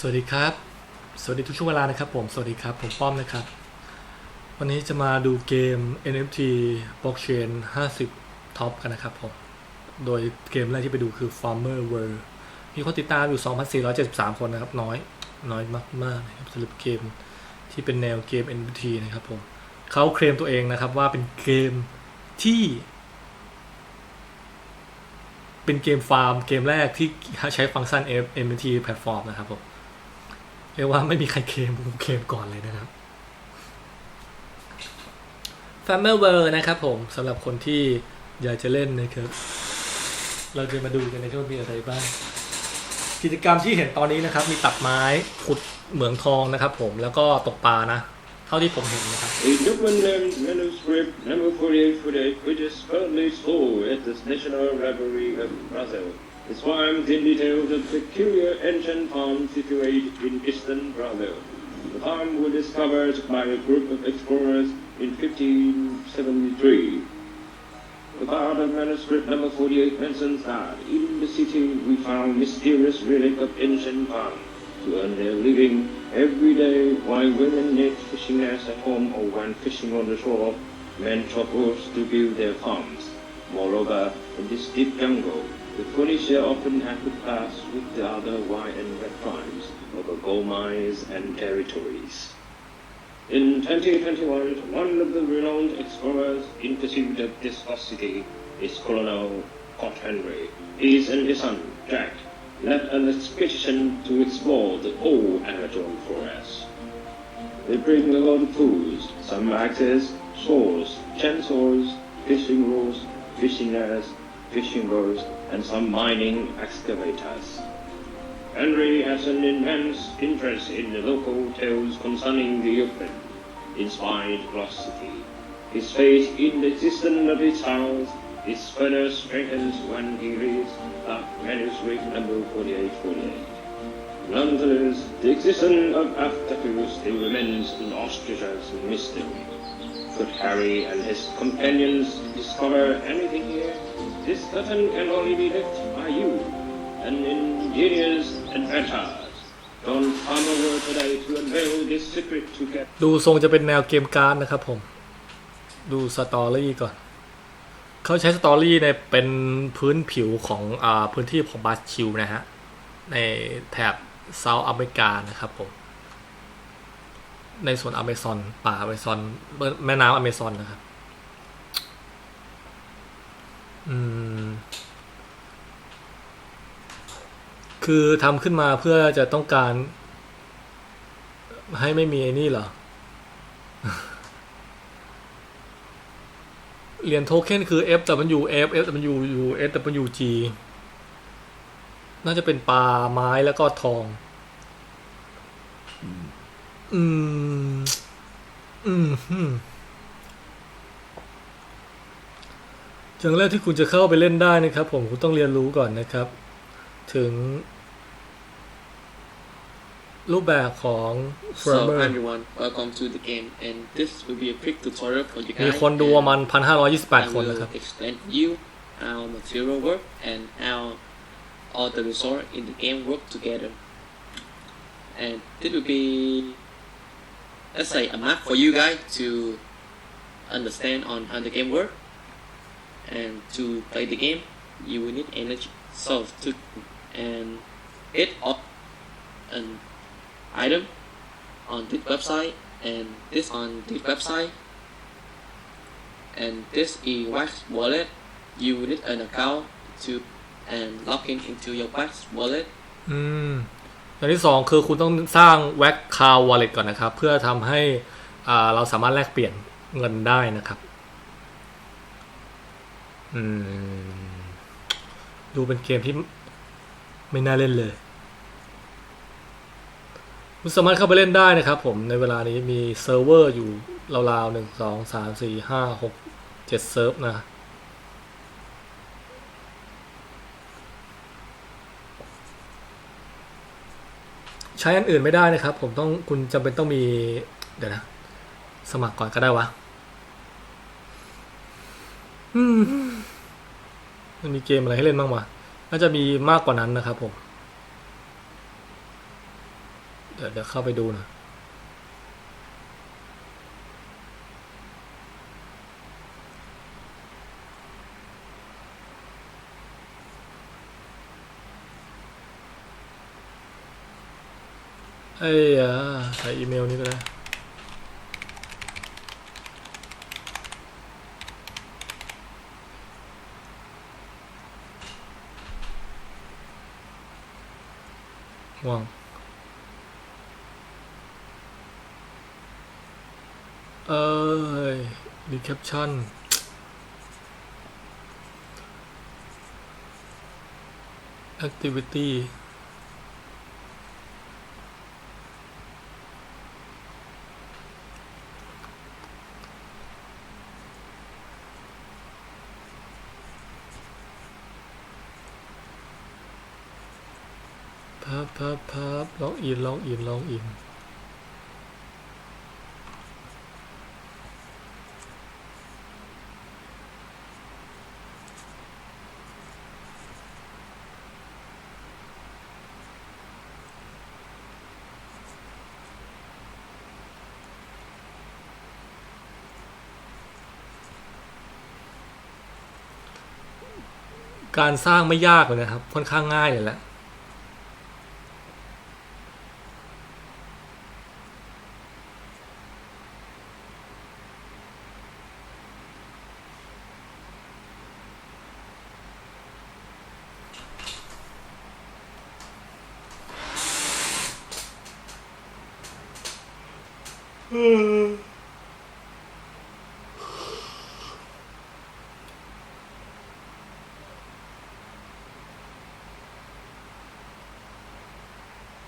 สวัสดีครับ สวัสดีทุกช่วงเวลานะครับผม สวัสดีครับ ผมป้อมนะครับ วันนี้จะมาดูเกม NFT Blockchain 50 Top กันนะครับผม โดยเกมแรกที่ไปดูคือ Farmer World มีคนติดตามอยู่ 2,473 คนนะครับ น้อย น้อยมากๆนะครับสำหรับเกมที่เป็นแนวเกม NFT นะครับผม เขาเคลมตัวเองนะครับว่าเป็นเกมที่ เป็นเกมฟาร์มเกมแรกที่ใช้ฟังก์ชัน NFT Platform นะครับผม เรียกว่าไม่มีใครเคมเคลมก่อนเลยนะครับ f a r m e r World นะครับผมสำหรับคนที่อยากจะเล่นนะครับ เราจะมาดูกันในะครับว่ามีอะไรบ้าง กิจกรรมที่เห็นตอนนี้นะครับ มีตัดไม้ขุดเหมืองทองนะครับผมแล้วก็ตกปลานะ เท่าที่ผมเห็นนะครับ A Newfoundland manuscript number 4848, which is currently stored at the National Library of Brazil, describes in detail the peculiar ancient farm situated in eastern Brazil. The farm was discovered by a group of explorers in 1573. The part of manuscript number 48 mentions that in the city we found mysterious relic of ancient farm to earn their living every day while women knit fishing nets at home or when fishing on the shore, men chop to build their farms. Moreover, in this deep jungle, the Phoenicia often had to pass with the other white and red tribes over gold mines and territories. In 2021, one of the renowned explorers in pursuit of this lost city is Colonel Scott Henry. He and his son, Jack, led an expedition to explore the old Amazon forest. They bring a lot of tools, some axes, swords, chainsaws, fishing rods, fishing nets, fishing boats, and some mining excavators. Henry has an immense interest in the local tales concerning the open, inspired philosophy. His faith in the existence of his house is further strengthened when he reads that manuscript number 4848. Nonetheless, the existence of Aftaku still remains an auspicious mystery. Could Harry and his companions discover anything here? This curtain can only be lifted by you, an ingenious adventurer. Don't come over today to unveil this secret to get ดูทรงจะเป็นแนวเกมการ์ดนะครับผม ดูสตอรี่ก่อน เขาใช้สตอรี่ในเป็นพื้นผิวของอพื้นที่ของบราซิลนะฮะ ในแถบเซาท์อเมริกานะครับผม ในส่วนอเมซอนป่าอเมซอนแม่น้ำอเมซอนนะครับ อืม คือทำขึ้นมาเพื่อจะต้องการ ให้ไม่มีไอ้นี่เหรอ เหรียญโทเค็นคือ F W F F W U S W G น่าจะเป็นปลาไม้แล้วก็ทอง อืม อืมอืมอย่างแรกที่คุณจะเข้าไปเล่นได้นะครับ ผมคุณต้องเรียนรู้ก่อนนะครับ ถึง รูปแบบของ So Framer everyone, welcome to the game, and this will be a quick tutorial for you มี guys. คนดูประมาณ and พันห้าร้อยยี่สิบแปด I คน will นะครับ explain to you how material work and how all the resource in the game work together. And this will be, say, a map for you guys to understand on how the game work. And to play the game, you will need energy. So to and it up an item on this website and this on this website and this is wax wallet you will need an account to and log in into your wax wallet อืม อย่างที่สองคือคุณต้องสร้างแว็กคาววอลเล็ตก่อนนะครับ เพื่อทำให้เราสามารถแลกเปลี่ยนเงินได้นะครับดูเป็นเกมที่ไม่น่าเล่นเลยคุณสามารถเข้าไปเล่นได้นะครับผมในเวลานี้มีเซิร์ฟเวอร์อยู่ราวๆหนึ่งสองสามสี่ห้าหกเจ็ดเซิร์ฟนะ ช้อันอื่นไม่ได้นะครับ ผมต้องคุณจำเป็นต้องมี เดี๋ยวนะ สมัครก่อนก็ได้วะมมันมีเกมอะไรให้เล่นบ้างวะน่าจะมีมากกว่านั้นนะครับผม เดี๋ยวเดี๋ยวเข้าไปดูหน่อย เอ้ยอะใส่อีเมลนี้ก็ได้ง่วงเอ้ยรีแคปชั่น activity พับ พับพับล็อกอินล็อกอินล็อกอินการสร้างไม่ยากเลยนะครับ ค่อนข้างง่ายเลยแหละ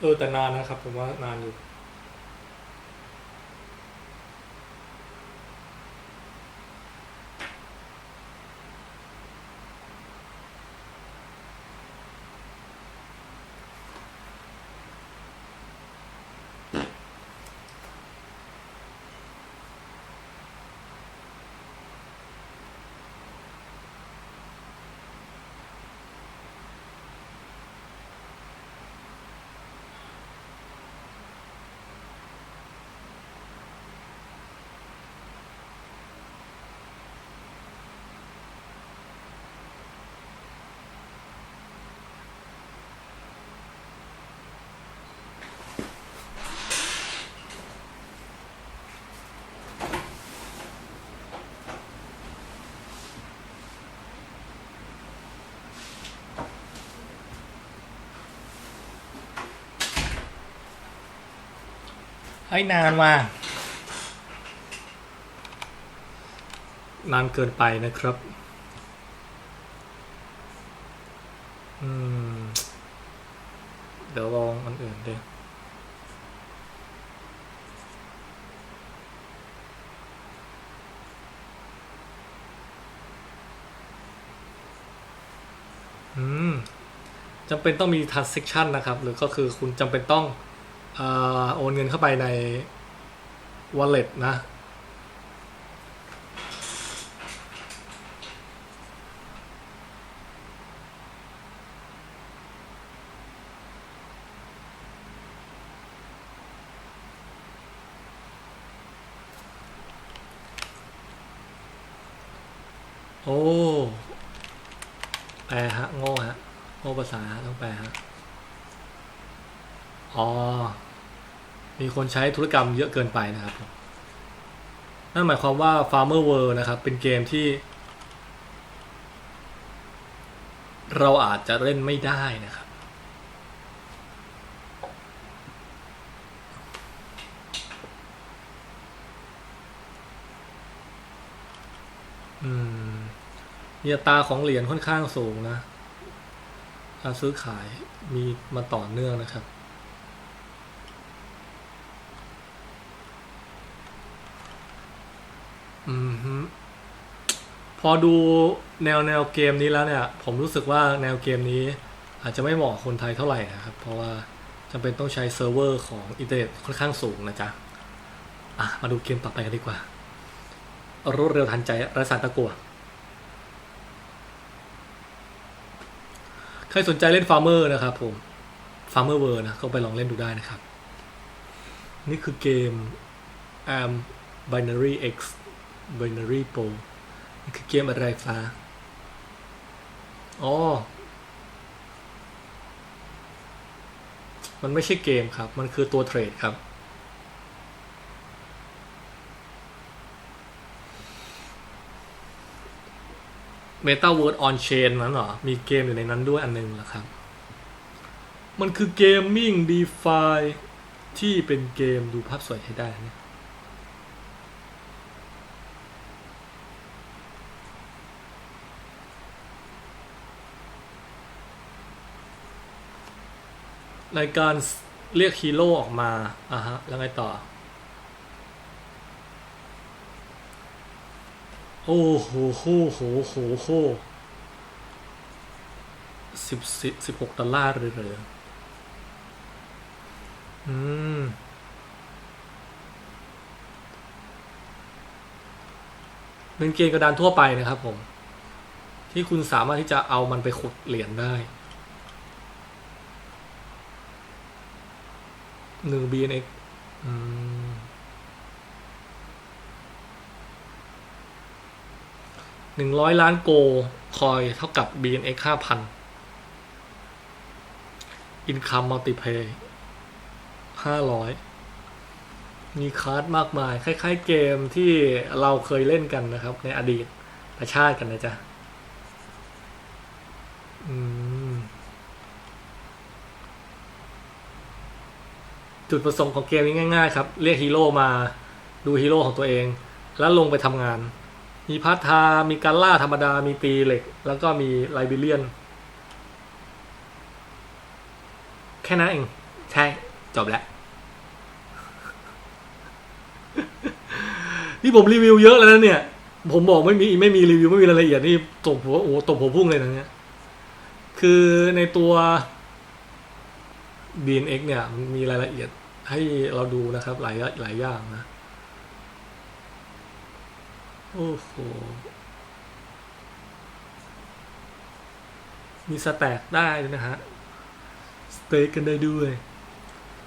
เออ แต่นานนะครับ ผมว่านานอยู่ ให้นานว่านานเกินไปนะครับ อืม เดี๋ยวลองอันอื่นดิอืมจำเป็นต้องมี transaction นะครับ หรือก็คือคุณจำเป็นต้อง โอนเงินเข้าไปใน wallet นะ โอ้ แปลฮะ โง่ฮะ โง่ภาษาต้องแปลฮะ อ๋อ มีคนใช้ธุรกรรมเยอะเกินไปนะครับ นั่นหมายความว่า Farmer World นะครับ เป็นเกมที่ เราอาจจะเล่นไม่ได้นะครับ อืมมีอัตาของเหรียญค่อนข้างสูงนะการซื้อขายมีมาต่อเนื่องนะครับ อืมฮึพอดูแนวแนวเกมนี้แล้วเนี่ย ผมรู้สึกว่าแนวเกมนี้ อาจจะไม่เหมาะคนไทยเท่าไหร่นะครับ เพราะว่าจำเป็นต้องใช้เซิร์ฟเวอร์ของอินเทอร์เน็ตค่อนข้างสูงนะจ๊ะอะมาดูเกมต่อไปกันดีกว่ารวดเร็วทันใจระสาตะกัวใครสนใจเล่นฟาร์เมอร์นะครับผมฟาร์เมอร์เวอร์นะก็ไปลองเล่นดูได้นะครับ นี่คือเกม Am Binary X Binary Pro นี่คือเกมอะไรฟ้า อ๋อ มันไม่ใช่เกมครับ มันคือตัวเทรดครับ Meta Word on Chain นั้นเหรอ มีเกมอยู่ในนั้นด้วยอันหนึงเหรอครับ มันคือเกมมิ่ง DeFi ที่เป็นเกมดูภาพสวยใช้ได้นะเนี่ย ในการเรียกฮีโร่ออกมาอะฮะ แล้วไงต่อ โอ้โหโหโหโหโหสิบสิบสิบหกดอลลาร์เลยเลยอืมเป็นเกมกระดานทั่วไปนะครับผม ที่คุณสามารถที่จะเอามันไปขุดเหรียญได้ หนึ่ง BNX อืมหนึ่งร้อยล้านโกคอยเท่ากับ BNX ห้าพันอินคัมมัลติเพย์ห้าร้อยมีคาร์ดมากมาย คล้าย ๆ เกมที่เราเคยเล่นกันนะครับ ในอดีตประชาติกันนะจ๊ะ อืม จุดประสงค์ของเกมนี้ง่ายๆครับ เรียกฮีโร่มาดูฮีโร่ของตัวเอง แล้วลงไปทำงาน มีพาร์ทไทม์มีการล่าธรรมดา มีตีเหล็ก แล้วก็มีไลบิเลียน แค่นั้นเอง ใช่ จบแล้ว นี่ผมรีวิวเยอะแล้วนะเนี่ย ผมบอกไม่มีไม่มีรีวิว ไม่มีรายละเอียดนี่ตกหัวโอ้โหตกหัวพุ่งเลยนะเนี่ย คือในตัว BNX เนี่ยมันมีรายละเอียด ให้เราดูนะครับ หลายหลายอย่างนะ โอ้โห มีสแต็กได้ด้วยนะฮะ สเต็กกันได้ด้วย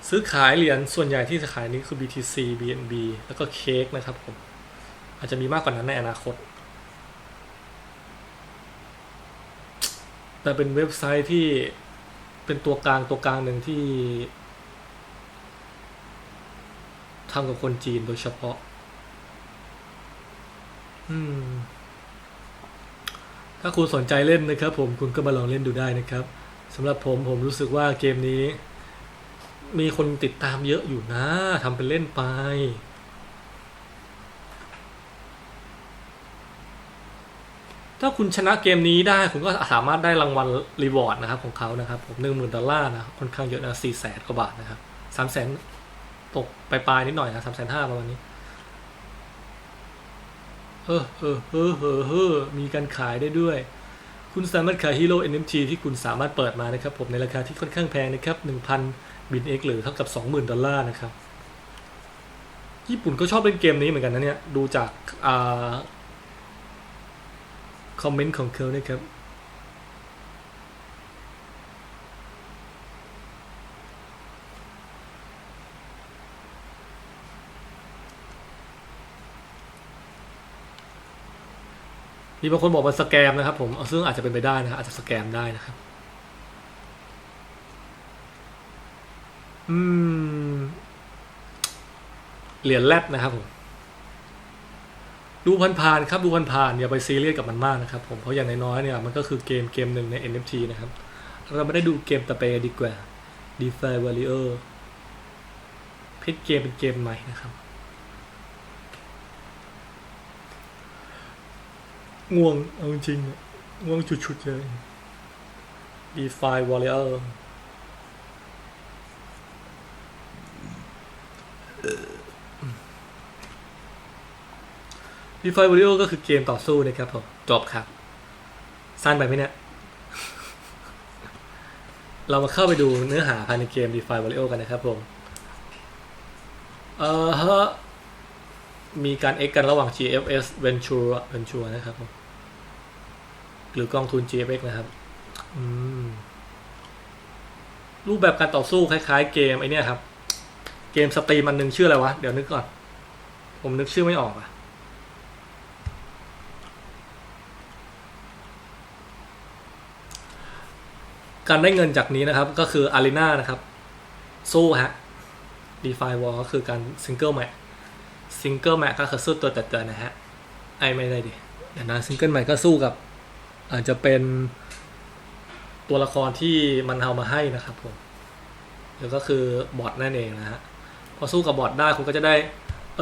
ซื้อขายเหรียญส่วนใหญ่ที่จะขายนี้คือ BTC BNB แล้วก็เค้กนะครับผม อาจจะมีมากกว่านั้นในอนาคต แต่เป็นเว็บไซต์ที่เป็นตัวกลางตัวกลางหนึ่งที่ ทำกับคนจีนโดยเฉพาะ อืม ถ้าคุณสนใจเล่นนะครับ ผมคุณก็มาลองเล่นดูได้นะครับสำหรับผมผมรู้สึกว่าเกมนี้ มีคนติดตามเยอะอยู่นะทำเป็นเล่นไปถ้าคุณชนะเกมนี้ได้คุณก็สามารถได้รางวัลรีวอร์ดนะครับของเขานะครับผมหนึ่งหมื่นดอลลาร์นะค่อนข้างเยอะนะสี่แสนกว่าบาทนะครับสามแสน ตกปลายๆนิดหน่อยนะสามแสนห้าประมาณนี้ เออเออเออเออเออมีการขายได้ด้วย คุณสามารถขายฮีโร่ NFT ที่คุณสามารถเปิดมานะครับ ผมในราคาที่ค่อนข้างแพงนะครับหนึ่งพันบินเอ็กหรือเท่ากับสองหมื่นดอลลาร์นะครับ ญี่ปุ่นก็ชอบเล่นเกมนี้เหมือนกันนะเนี่ย ดูจากอ่าคอมเมนต์ของเขานะครับ มีบางคนบอกว่าสแกมนะครับ ผมซึ่งอาจจะเป็นไปได้นะครับอาจจะสแกมได้นะครับ อืมเหรียญแรดนะครับผมดูผ่านๆครับดูผ่านๆอย่าไปซีเรียสกับมันมากนะครับ ผมเพราะอย่างน้อยๆเนี่ยมันก็คือเกมเกมหนึ่งใน NFT นะครับ เราไม่ได้ดูเกมตะเปดีกว่า DeFi Warrior พิกเกมเป็นเกมใหม่นะครับ ง่วง เอาจริงๆง่วงชุดๆเลย DeFi Warrior ดีฟายวอริโอก็คือเกมต่อสู้นะครับผม จบครับ สั้นไปไหมเนี่ย เรามาเข้าไปดูเนื้อหาภายในเกม DeFi Warrior กันนะครับผม เอ่อฮะ มีการ X กันระหว่าง GFS Venture Venture นะครับผม หรือกองทุน GFX นะครับ อืม รูปแบบการต่อสู้คล้ายๆ เกมไอเนี้ยครับ เกมสตรีมันหนึ่งชื่ออะไรวะ เดี๋ยวนึกก่อน ผมนึกชื่อไม่ออกอะการได้เงินจากนี้นะครับ ก็คืออารีนานะครับ สู้ฮะ DeFi War ก็คือการซิงเกิลแม t ซิงเกิลแม t ก็คือสู้ตัวแต่ตัวนะฮะ ไอไม่ได้ดิเดี๋ยวนะซิงเกิลแม t ก็สู้กับ อาจจะเป็นตัวละครที่มันเอามาให้นะครับผมแล้วก็คือบอทนั่นเองนะฮะพอสู้กับบอทได้คุณก็จะได้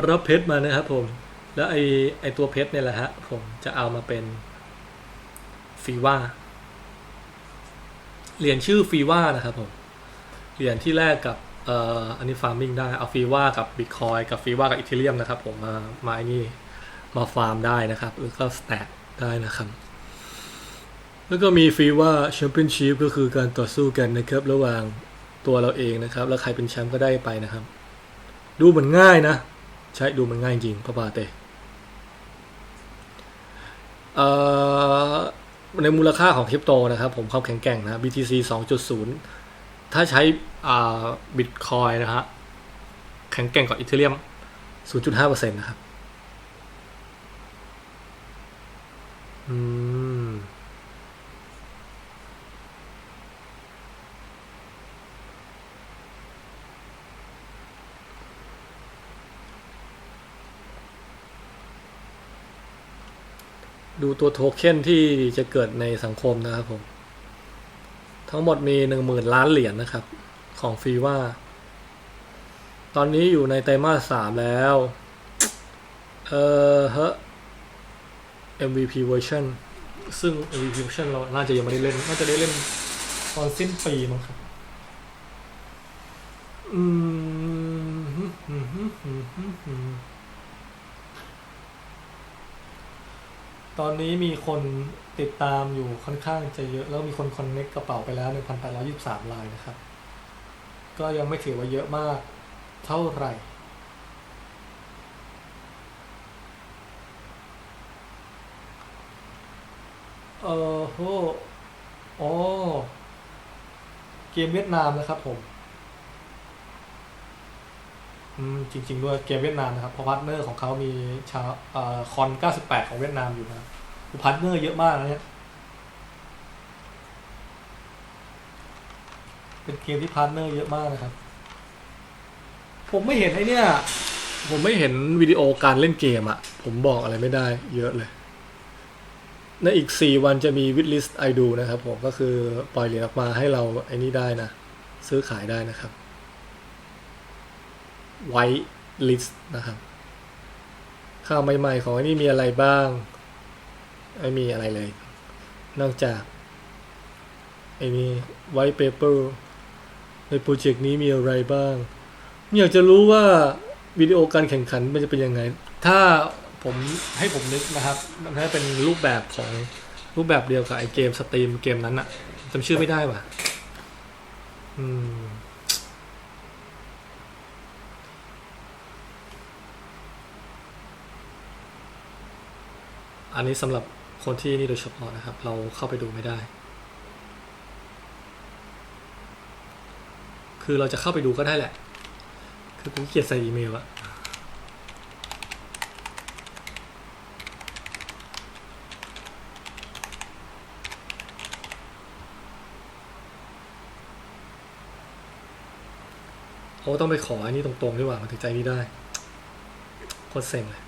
รับเพชรมานะครับผมแล้วไอไอตัวเพชรเนี่ยแหละฮะผมจะเอามาเป็นฟีว่าเหรียญชื่อฟีว่านะครับผมเหรียญที่แรกกับเอ่ออันนี้ฟาร์มิ่งได้เอาฟีว่ากับบิตคอยกับฟีว่ากับอีเทเรียมนะครับผมมามาไอ้นี่มาฟาร์มได้นะครับแล้วก็สแต็กได้นะครับ แล้วก็มีฟีว่าแชมเปี้ยนชิพก็คือการต่อสู้กันนะครับ ระหว่างตัวเราเองนะครับ แล้วใครเป็นแชมป์ก็ได้ไปนะครับ ดูเหมือนง่ายนะ ใช่ดูมันง่ายจริงพระบาเตในมูลค่าของคริปโตนะครับ ผมความแข็งแกร่งนะ BTC 2.0 ถ้าใช้บิตคอยนะฮะแข็งแกร่งกว่าอีเทเรียม 0.5%นะครับ อืม ดูตัวโทเค็นที่จะเกิดในสังคมนะครับผม ทั้งหมดมีหนึ่งหมื่นล้านเหรียญนะครับ ของฟีว่า ตอนนี้อยู่ในไตรมาสสามแล้ว เออเฮ้ MVP version ซึ่ง MVP version เรา น่าจะยังไม่ได้เล่น น่าจะได้เล่นตอนสิ้นปีมั้งครับ อืมฮึฮึฮึฮึฮึฮึ ตอนนี้มีคนติดตามอยู่ค่อนข้างจะเยอะ แล้วมีคนคอนเน็กกระเป๋าไปแล้ว 1,823รายนะครับ ก็ยังไม่ถือว่าเยอะมากเท่าไหร่ เออโหอ๋อเกมเวียดนามนะครับผม จริง ๆ ด้วยเกมเวียดนามนะครับเพราะพาร์ทเนอร์ของเขามีชาวคอน 98 ของเวียดนามอยู่นะครับพาร์ทเนอร์เยอะมากนะเนี่ยเป็นเกมที่พาร์ทเนอร์เยอะมากนะครับ ผมไม่เห็นไอ้เนี่ย ผมไม่เห็นวิดีโอการเล่นเกมอะผมบอกอะไรไม่ได้เยอะเลย ในอีก 4 วันจะมีวิดลิสต์ไอดูนะครับผมก็คือปล่อยเหรียญออกมาให้เราไอ้นี่ได้นะ ซื้อขายได้นะครับ ไว้ลิสต์นะครับข่าวใหม่ๆของไอ้นี่มีอะไรบ้าง ไม่มีอะไรเลย นอกจากไอ้นี่ไว้เปเปอร์ในโปรเจกต์นี้มีอะไรบ้างอยากจะรู้ว่าวิดีโอการแข่งขันมันจะเป็นยังไง ถ้าผมให้ผมนึกนะครับมันจะเป็นรูปแบบของรูปแบบเดียวกับไอเกมสตรีมเกมนั้นอะจำชื่อไม่ได้ว่ะ อืม อันนี้สำหรับคนที่นี่โดยเฉพาะนะครับ เราเข้าไปดูไม่ได้ คือเราจะเข้าไปดูก็ได้แหละ คือกูเกียดใส่อีเมลอะโอ้ต้องไปขออันนี้ตรงๆดีกว่ามันถึงใจนี้ได้โคตรเซ็งเลย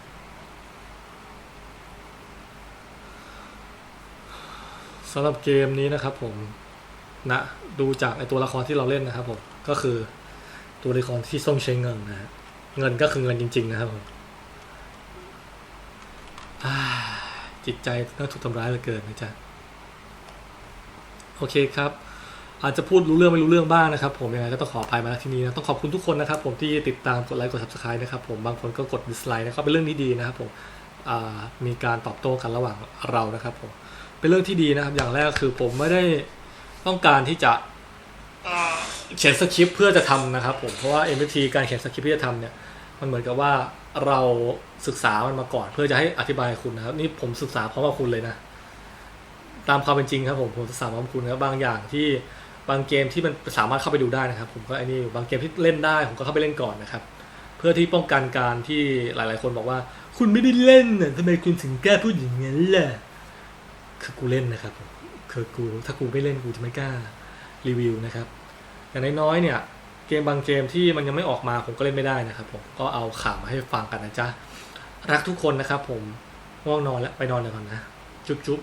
สำหรับเกมนี้นะครับผมนะดูจากไอตัวละครที่เราเล่นนะครับผมก็คือตัวละครที่ต้องใช้เงินนะฮะเงินก็คือเงินจริง ๆ นะครับผมจิตใจน่าถูกทำร้ายเหลือเกินนะจ๊ะโอเคครับ อาจจะพูดรู้เรื่องไม่รู้เรื่องบ้างนะครับ ผมยังไงก็ต้องขออภัยมาที่นี้นะต้องขอบคุณทุกคนนะครับ ผมที่ติดตามกดไลค์กด subscribe นะครับผมบางคนก็กด dislike นะครับเป็นเรื่องที่ดีนะครับผมมีการตอบโต้กันระหว่างเรานะครับผม เป็นเรื่องที่ดีนะครับ อย่างแรกคือผมไม่ได้ต้องการที่จะเขียนสคริปต์เพื่อจะทำนะครับผมเพราะว่า MFT การเขียนสคริปต์ที่จะทำเนี่ยมันเหมือนกับว่าเราศึกษามันมาก่อน เพื่อจะให้อธิบายคุณนะครับ นี่ผมศึกษาพร้อมกับคุณเลยนะ ตามความเป็นจริงครับผมผมศึกษาพร้อมคุณนะครับบางอย่างที่บางเกมที่มันสามารถเข้าไปดูได้นะครับ ผมก็ไอ้นี่บางเกมที่เล่นได้ผมก็เข้าไปเล่นก่อนนะครับ เพื่อที่ป้องกันการที่หลาย ๆ คนบอกว่า คุณไม่ได้เล่นน่ะทำไมคุณถึงแก้พูดอย่างนั้นล่ะ คือกูเล่นนะครับคือกูถ้ากูไม่เล่นกูจะไม่กล้ารีวิวนะครับอย่างน้อยๆเนี่ยเกมบางเกมที่มันยังไม่ออกมาผมก็เล่นไม่ได้นะครับ ผมก็เอาข่าวมาให้ฟังกันนะจ๊ะรักทุกคนนะครับ ผมง่วงนอนแล้วไปนอนเดี๋ยวก่อนนะ จุ๊บจุ๊บ